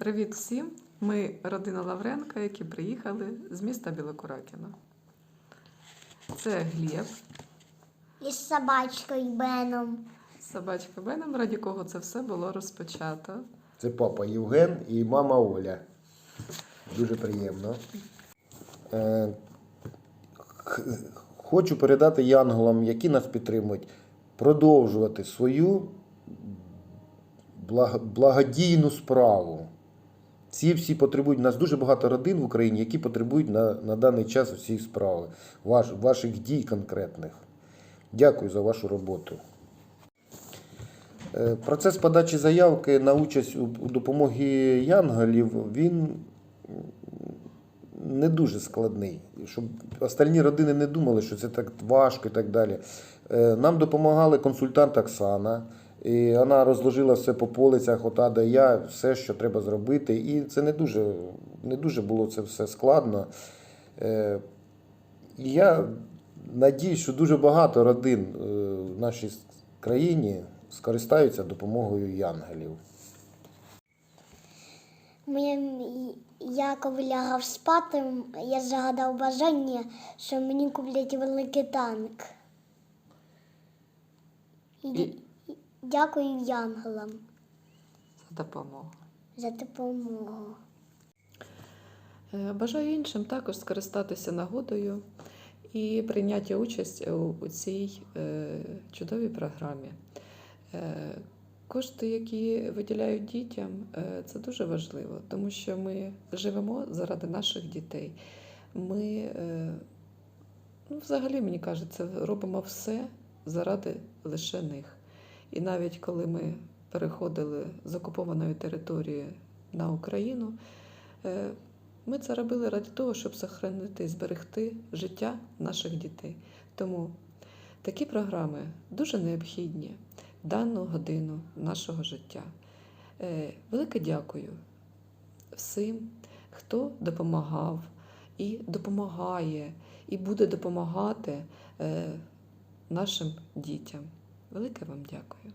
Привіт всім! Ми родина Лавренка, які приїхали з міста Білокуракіно. Це Глєб, Із собачкою Беном. собачка Беном, раді кого це все було розпочато. Це папа Євген і мама Оля. Дуже приємно. Е, Хочу передати янголам, які нас підтримують, продовжувати свою благодійну справу. Ці всі потребують. У нас дуже багато родин в Україні, які потребують на, на даний час цієї справи, ваш, ваших дій конкретних. Дякую за вашу роботу. Е, Процес подачі заявки на участь у у допомогі янголів він не дуже складний. Щоб остальні родини не думали, що це так важко і так далі. Е, Нам допомагали консультант Оксана. І вона розложила все по полицях, от А до Я, все, що треба зробити. І це не дуже, не дуже було це все складно. Е, Я надіюсь, що дуже багато родин е, в нашій країні скористаються допомогою янголів. Мені, я коли лягав спати, я загадав бажання, що мені куплять великий танк. І дякую янголам За допомогу. за допомогу. Е, Бажаю іншим також скористатися нагодою і прийняти участь у, цій е, чудовій програмі. Е, кошти, які виділяють дітям, це дуже важливо, тому що ми живемо заради наших дітей. Ми, ну, взагалі, мені кажеться, робимо все заради лише них. І навіть коли ми переходили з окупованої території на Україну, е, ми це робили ради того, щоб сохранити і зберегти життя наших дітей. Тому такі програми дуже необхідні в дану годину нашого життя. Е, Велике дякую всім, хто допомагав і допомагає, і буде допомагати е, нашим дітям. Велике вам дякую.